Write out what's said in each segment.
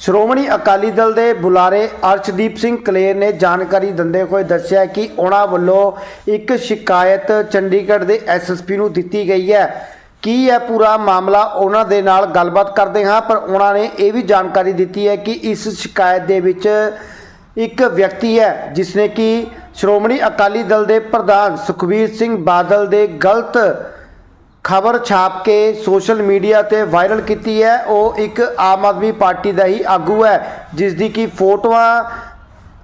ਸ਼੍ਰੋਮਣੀ ਅਕਾਲੀ ਦਲ ਦੇ ਬੁਲਾਰੇ ਅਰਸ਼ਦੀਪ ਸਿੰਘ ਕਲੇਰ ਨੇ ਜਾਣਕਾਰੀ ਦਿੰਦੇ ਹੋਏ ਦੱਸਿਆ ਕਿ ਉਹਨਾਂ ਵੱਲੋਂ ਇੱਕ ਸ਼ਿਕਾਇਤ ਚੰਡੀਗੜ੍ਹ ਦੇ ਐਸਐਸਪੀ ਨੂੰ ਦਿੱਤੀ ਗਈ ਹੈ। ਕੀ ਹੈ ਪੂਰਾ ਮਾਮਲਾ ਉਹਨਾਂ ਦੇ ਨਾਲ ਗੱਲਬਾਤ ਕਰਦੇ ਹਾਂ, ਪਰ ਉਹਨਾਂ ਨੇ ਇਹ ਵੀ ਜਾਣਕਾਰੀ ਦਿੱਤੀ ਹੈ ਕਿ ਇਸ ਸ਼ਿਕਾਇਤ ਦੇ ਵਿੱਚ ਇੱਕ ਵਿਅਕਤੀ ਹੈ ਜਿਸ ਨੇ ਕਿ ਸ਼੍ਰੋਮਣੀ ਅਕਾਲੀ ਦਲ ਦੇ ਪ੍ਰਧਾਨ ਸੁਖਬੀਰ ਸਿੰਘ ਬਾਦਲ ਦੇ ਗਲਤ ਖਬਰ ਛਾਪ ਕੇ ਸੋਸ਼ਲ ਮੀਡੀਆ ਤੇ ਵਾਇਰਲ ਕੀਤੀ ਹੈ। ਉਹ ਇੱਕ ਆਮ ਆਦਮੀ ਪਾਰਟੀ ਦਾ ਹੀ ਆਗੂ ਹੈ ਜਿਸ ਦੀ ਕਿ ਫੋਟੋਆਂ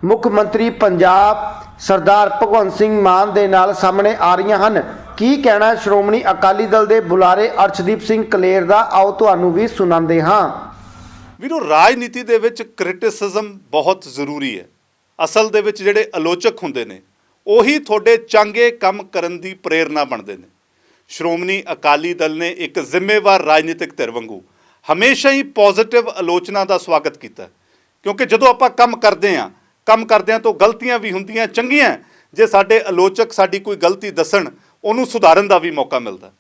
ਮੁੱਖ ਮੰਤਰੀ ਪੰਜਾਬ ਸਰਦਾਰ ਭਗਵੰਤ ਸਿੰਘ ਮਾਨ ਦੇ ਨਾਲ ਸਾਹਮਣੇ ਆ ਰਹੀਆਂ ਹਨ। ਕੀ ਕਹਿਣਾ ਸ਼੍ਰੋਮਣੀ ਅਕਾਲੀ ਦਲ ਦੇ ਬੁਲਾਰੇ ਅਰਸ਼ਦੀਪ ਸਿੰਘ ਕਲੇਰ ਦਾ, ਆਓ ਤੁਹਾਨੂੰ ਵੀ ਸੁਣਾਉਂਦੇ ਹਾਂ। ਵੀਰੋ, ਰਾਜਨੀਤੀ ਦੇ ਵਿੱਚ ਕ੍ਰਿਟਿਸਿਜ਼ਮ ਬਹੁਤ ਜ਼ਰੂਰੀ ਹੈ। ਅਸਲ ਦੇ ਵਿੱਚ ਜਿਹੜੇ ਆਲੋਚਕ ਹੁੰਦੇ ਨੇ, ਉਹੀ ਤੁਹਾਡੇ ਚੰਗੇ ਕੰਮ ਕਰਨ ਦੀ ਪ੍ਰੇਰਣਾ ਬਣਦੇ ਨੇ। ਸ਼੍ਰੋਮਣੀ ਅਕਾਲੀ ਦਲ ਨੇ ਇੱਕ ਜ਼ਿੰਮੇਵਾਰ ਰਾਜਨੀਤਿਕ ਧਿਰ ਵਾਂਗੂ ਹਮੇਸ਼ਾ ਹੀ ਪੋਜ਼ਿਟਿਵ ਆਲੋਚਨਾ ਦਾ ਸਵਾਗਤ ਕੀਤਾ। ਕਿਉਂਕਿ ਜਦੋਂ ਆਪਾਂ ਕੰਮ ਕਰਦੇ ਹਾਂ, ਕੰਮ ਕਰਦਿਆਂ ਤੋਂ ਗਲਤੀਆਂ ਵੀ ਹੁੰਦੀਆਂ, ਚੰਗੀਆਂ, ਜੇ ਸਾਡੇ ਆਲੋਚਕ ਸਾਡੀ ਕੋਈ ਗਲਤੀ ਦੱਸਣ, ਉਹਨੂੰ ਸੁਧਾਰਨ ਦਾ ਵੀ ਮੌਕਾ ਮਿਲਦਾ।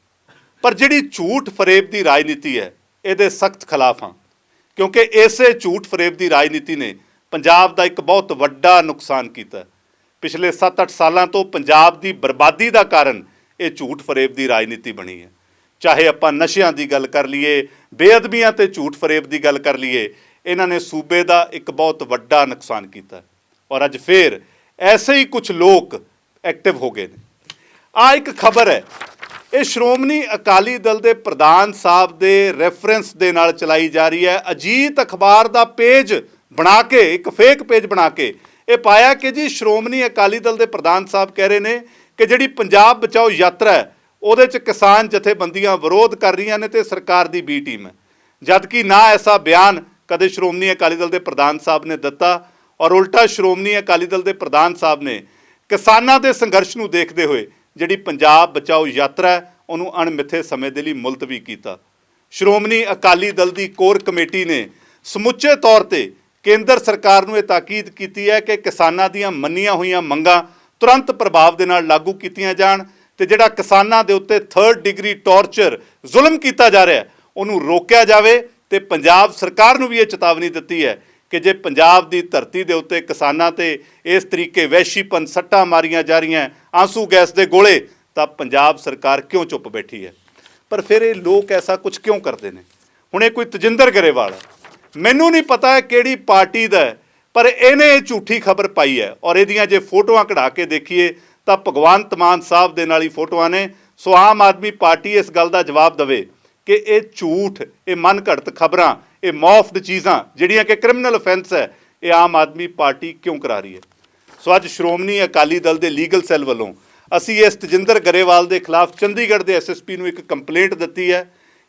ਪਰ ਜਿਹੜੀ ਝੂਠ ਫਰੇਬ ਦੀ ਰਾਜਨੀਤੀ ਹੈ, ਇਹਦੇ ਸਖਤ ਖਿਲਾਫ ਹਾਂ। ਕਿਉਂਕਿ ਇਸੇ ਝੂਠ ਫਰੇਬ ਦੀ ਰਾਜਨੀਤੀ ਨੇ ਪੰਜਾਬ ਦਾ ਇੱਕ ਬਹੁਤ ਵੱਡਾ ਨੁਕਸਾਨ ਕੀਤਾ। ਪਿਛਲੇ 7-8 ਸਾਲਾਂ ਤੋਂ ਪੰਜਾਬ ਦੀ ਬਰਬਾਦੀ ਦਾ ਕਾਰਨ ਇਹ ਝੂਠ ਫਰੇਬ ਦੀ ਰਾਜਨੀਤੀ ਬਣੀ ਹੈ। ਚਾਹੇ ਆਪਾਂ ਨਸ਼ਿਆਂ ਦੀ ਗੱਲ ਕਰ ਲਈਏ, ਬੇਅਦਬੀਆਂ ਤੇ ਝੂਠ ਫਰੇਬ ਦੀ ਗੱਲ ਕਰ ਲਈਏ, ਇਹਨਾਂ ਨੇ ਸੂਬੇ ਦਾ ਇੱਕ ਬਹੁਤ ਵੱਡਾ ਨੁਕਸਾਨ ਕੀਤਾ। ਔਰ ਅੱਜ ਫੇਰ ਐਸੇ ਹੀ ਕੁਝ ਲੋਕ ਐਕਟਿਵ ਹੋ ਗਏ ਨੇ। ਆ ਇੱਕ ਖਬਰ ਹੈ, ਇਹ ਸ਼੍ਰੋਮਣੀ ਅਕਾਲੀ ਦਲ ਦੇ ਪ੍ਰਧਾਨ ਸਾਹਿਬ ਦੇ ਰੈਫਰੈਂਸ ਦੇ ਨਾਲ ਚਲਾਈ ਜਾ ਰਹੀ ਹੈ। ਅਜੀਤ ਅਖਬਾਰ ਦਾ ਪੇਜ ਬਣਾ ਕੇ, ਇੱਕ ਫੇਕ ਪੇਜ ਬਣਾ ਕੇ, ਇਹ ਪਾਇਆ ਕਿ ਜੀ ਸ਼੍ਰੋਮਣੀ ਅਕਾਲੀ ਦਲ ਦੇ ਪ੍ਰਧਾਨ ਸਾਹਿਬ ਕਹਿ ਰਹੇ ਨੇ ਕਿ ਜਿਹੜੀ ਪੰਜਾਬ ਬਚਾਓ ਯਾਤਰਾ ਹੈ, ਉਹਦੇ 'ਚ ਕਿਸਾਨ ਜਥੇਬੰਦੀਆਂ ਵਿਰੋਧ ਕਰ ਰਹੀਆਂ ਨੇ ਤੇ ਸਰਕਾਰ ਦੀ ਬੀ ਟੀਮ ਹੈ। ਜਦਕਿ ਨਾ ਐਸਾ ਬਿਆਨ ਕਦੇ ਸ਼੍ਰੋਮਣੀ ਅਕਾਲੀ ਦਲ ਦੇ ਪ੍ਰਧਾਨ ਸਾਹਿਬ ਨੇ ਦਿੱਤਾ ਔਰ ਉਲਟਾ ਸ਼੍ਰੋਮਣੀ ਅਕਾਲੀ ਦਲ ਦੇ ਪ੍ਰਧਾਨ ਸਾਹਿਬ ਨੇ ਕਿਸਾਨਾਂ ਦੇ ਸੰਘਰਸ਼ ਨੂੰ ਦੇਖਦੇ ਹੋਏ ਜਿਹੜੀ ਪੰਜਾਬ ਬਚਾਓ ਯਾਤਰਾ ਉਹਨੂੰ ਅਣਮਿੱਥੇ ਸਮੇਂ ਦੇ ਲਈ ਮੁਲਤਵੀ ਕੀਤਾ। ਸ਼੍ਰੋਮਣੀ ਅਕਾਲੀ ਦਲ ਦੀ ਕੋਰ ਕਮੇਟੀ ਨੇ ਸਮੁੱਚੇ ਤੌਰ ਤੇ ਕੇਂਦਰ ਸਰਕਾਰ ਨੂੰ ਇਹ ਤਾਕੀਦ ਕੀਤੀ ਹੈ ਕਿ ਕਿਸਾਨਾਂ ਦੀਆਂ ਮੰਨੀਆਂ ਹੋਈਆਂ ਮੰਗਾਂ ਤੁਰੰਤ ਪ੍ਰਭਾਵ ਦੇ ਨਾਲ ਲਾਗੂ ਕੀਤੀਆਂ ਜਾਣ ਤੇ ਜਿਹੜਾ ਕਿਸਾਨਾਂ ਦੇ ਉੱਤੇ 3rd ਡਿਗਰੀ ਟੌਰਚਰ ਜ਼ੁਲਮ ਕੀਤਾ ਜਾ ਰਿਹਾ ਉਹਨੂੰ ਰੋਕਿਆ ਜਾਵੇ ਤੇ ਪੰਜਾਬ ਸਰਕਾਰ ਨੂੰ ਵੀ ਇਹ ਚੇਤਾਵਨੀ ਦਿੱਤੀ ਹੈ ਕਿ ਜੇ ਪੰਜਾਬ ਦੀ ਧਰਤੀ ਦੇ ਉੱਤੇ ਕਿਸਾਨਾਂ ਤੇ ਇਸ ਤਰੀਕੇ ਵੈਸ਼ੀਪਨ ਸੱਟਾਂ ਮਾਰੀਆਂ ਜਾ ਰਹੀਆਂ ਆਂਸੂ ਗੈਸ ਦੇ ਗੋਲੇ ਤਾਂ ਪੰਜਾਬ ਸਰਕਾਰ ਕਿਉਂ ਚੁੱਪ ਬੈਠੀ ਹੈ? ਪਰ ਫਿਰ ਇਹ ਲੋਕ ਐਸਾ ਕੁਝ ਕਿਉਂ ਕਰਦੇ ਨੇ? ਹੁਣ ਇਹ ਕੋਈ ਤਜਿੰਦਰ ਗਰੇਵਾਲ ਮੈਨੂੰ ਨਹੀਂ ਪਤਾ ਕਿਹੜੀ ਪਾਰਟੀ ਦਾ ਹੈ, ਪਰ ਇਹਨੇ ਇਹ ਝੂਠੀ ਖਬਰ ਪਾਈ ਹੈ ਔਰ ਇਹਦੀਆਂ ਜੇ ਫੋਟੋਆਂ ਕਢਾ ਕੇ ਦੇਖੀਏ ਤਾਂ ਭਗਵੰਤ ਮਾਨ ਸਾਹਿਬ ਦੇ ਨਾਲ ਹੀ ਫੋਟੋਆਂ ਨੇ। ਸੋ ਆਮ ਆਦਮੀ ਪਾਰਟੀ ਇਸ ਗੱਲ ਦਾ ਜਵਾਬ ਦੇਵੇ ਕਿ ਇਹ ਝੂਠ, ਇਹ ਮਨ ਘੜਤ ਖਬਰਾਂ, ਇਹ ਮੌਫਡ ਚੀਜ਼ਾਂ ਜਿਹੜੀਆਂ ਕਿ ਕ੍ਰਿਮੀਨਲ ਅਫੈਂਸ ਹੈ, ਇਹ ਆਮ ਆਦਮੀ ਪਾਰਟੀ ਕਿਉਂ ਕਰਾ ਰਹੀ ਹੈ? ਸੋ ਅੱਜ ਸ਼੍ਰੋਮਣੀ ਅਕਾਲੀ ਦਲ ਦੇ ਲੀਗਲ ਸੈੱਲ ਵੱਲੋਂ ਅਸੀਂ ਇਸ ਤਜਿੰਦਰ ਗਰੇਵਾਲ ਦੇ ਖਿਲਾਫ ਚੰਡੀਗੜ੍ਹ ਦੇ ਐਸਐਸਪੀ ਨੂੰ ਇੱਕ ਕੰਪਲੇਂਟ ਦਿੱਤੀ ਹੈ।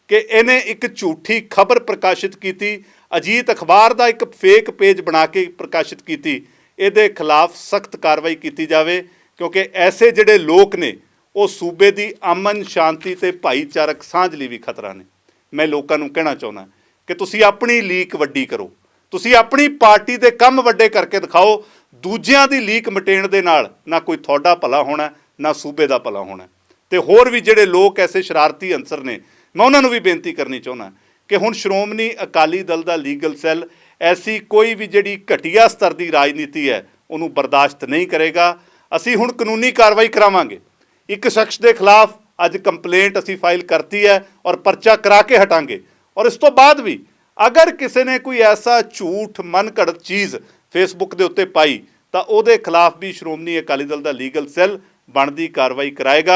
ਕਿ ਇਹਨੇ ਇੱਕ ਝੂਠੀ ਖਬਰ ਪ੍ਰਕਾਸ਼ਿਤ ਕੀਤੀ, ਅਜੀਤ ਅਖਬਾਰ ਦਾ ਇੱਕ ਫੇਕ ਪੇਜ ਬਣਾ ਕੇ ਪ੍ਰਕਾਸ਼ਿਤ ਕੀਤੀ। ਇਹਦੇ ਖਿਲਾਫ ਸਖਤ ਕਾਰਵਾਈ ਕੀਤੀ ਜਾਵੇ, ਕਿਉਂਕਿ ਐਸੇ ਜਿਹੜੇ ਲੋਕ ਨੇ, ਉਹ ਸੂਬੇ ਦੀ ਅਮਨ, ਸ਼ਾਂਤੀ ਤੇ ਭਾਈਚਾਰਕ ਸਾਂਝ ਲਈ ਵੀ ਖਤਰਾ ਨੇ। ਮੈਂ ਲੋਕਾਂ ਨੂੰ ਕਹਿਣਾ ਚਾਹੁੰਦਾ ਕਿ ਤੁਸੀਂ ਆਪਣੀ ਲੀਕ ਵੱਡੀ ਕਰੋ। ਤੁਸੀਂ ਆਪਣੀ ਪਾਰਟੀ ਦੇ ਕੰਮ ਵੱਡੇ ਕਰਕੇ ਦਿਖਾਓ, ਦੂਜਿਆਂ ਦੀ ਲੀਕ ਮਟੇਣ ਦੇ ਨਾਲ ਨਾ ਕੋਈ ਤੁਹਾਡਾ ਭਲਾ ਹੋਣਾ, ਨਾ ਸੂਬੇ ਦਾ ਭਲਾ ਹੋਣਾ। ਤੇ ਹੋਰ ਵੀ ਜਿਹੜੇ ਲੋਕ ਐਸੇ ਸ਼ਰਾਰਤੀ ਅੰਸਰ ਨੇ ਮੈਂ ਉਹਨਾਂ ਨੂੰ ਵੀ ਬੇਨਤੀ ਕਰਨੀ ਚਾਹੁੰਦਾ ਕਿ ਹੁਣ ਸ਼੍ਰੋਮਣੀ ਅਕਾਲੀ ਦਲ ਦਾ ਲੀਗਲ ਸੈੱਲ ਐਸੀ ਕੋਈ ਵੀ ਜਿਹੜੀ ਘਟੀਆ ਸਤਰ ਦੀ ਰਾਜਨੀਤੀ ਹੈ, ਉਹਨੂੰ ਬਰਦਾਸ਼ਤ ਨਹੀਂ ਕਰੇਗਾ। ਅਸੀਂ ਹੁਣ ਕਾਨੂੰਨੀ ਕਾਰਵਾਈ ਕਰਾਵਾਂਗੇ। ਇੱਕ ਸ਼ਖਸ ਦੇ ਖਿਲਾਫ ਅੱਜ ਕੰਪਲੇਂਟ ਅਸੀਂ ਫਾਈਲ ਕਰਤੀ ਹੈ ਔਰ ਪਰਚਾ ਕਰਾ ਕੇ ਹਟਾਂਗੇ। ਔਰ ਇਸ ਤੋਂ ਬਾਅਦ ਵੀ ਅਗਰ ਕਿਸੇ ਨੇ ਕੋਈ ਐਸਾ ਝੂਠ ਮਨਘੜਤ ਚੀਜ਼ ਫੇਸਬੁੱਕ ਦੇ ਉੱਤੇ ਪਾਈ, ਤਾਂ ਉਹਦੇ ਖਿਲਾਫ ਵੀ ਸ਼੍ਰੋਮਣੀ ਅਕਾਲੀ ਦਲ ਦਾ ਲੀਗਲ ਸੈੱਲ ਬਣਦੀ ਕਾਰਵਾਈ ਕਰਾਏਗਾ।